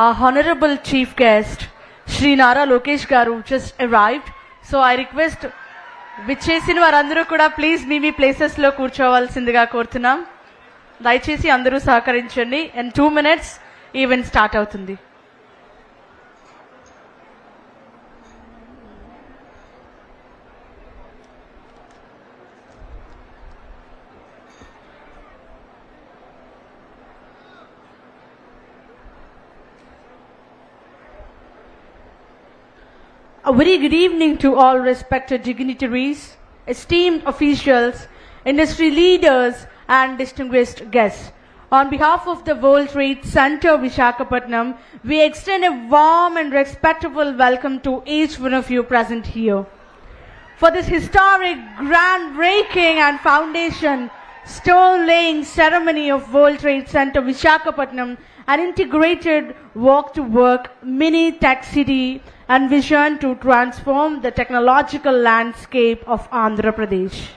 our honorable chief guest, Sri Nara Lokesh Garu, just arrived. So I request విచ్చేసిన వారందరూ కూడా please మీ మీ ప్లేసెస్లో కూర్చోవాల్సిందిగా కోరుతున్నాం. దయచేసి అందరూ సహకరించండి. And two minutes event start అవుతుంది. A very good evening to all respected dignitaries, esteemed officials, industry leaders, and distinguished guests. On behalf of the World Trade Center Vishakhapatnam, we extend a warm and respectful welcome to each one of you present here. For this historic, groundbreaking, and foundation stone laying ceremony of World Trade Center Vishakhapatnam, an integrated walk to work mini tech city and vision to transform the technological landscape of Andhra Pradesh.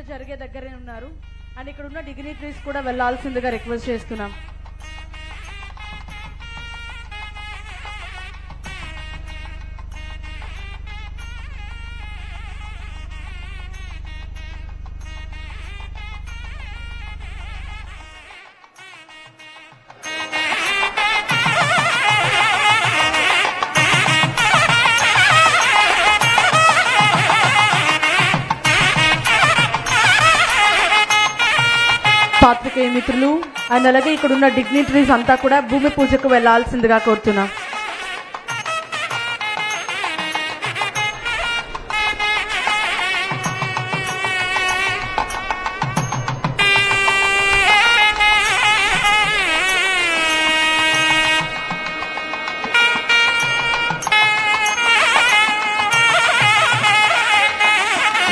జరిగే దగ్గరే ఉన్నారు. And ఇక్కడ ఉన్న dignitaries కూడా వెళ్ళాల్సిందిగా request చేస్తున్నాం. రాజకీయ మిత్రులు and అలాగే ఇక్కడ ఉన్న డిగ్నిటరీస్ అంతా కూడా భూమి పూజకు వెళ్ళాల్సిందిగా కోరుతున్నాం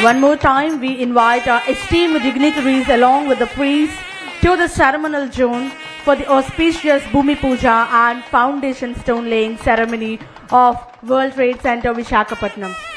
One more time, we invite our esteemed dignitaries along with the priests to the ceremonial zone for the auspicious Bhumi Puja and foundation stone laying ceremony of World Trade Center Vishakhapatnam.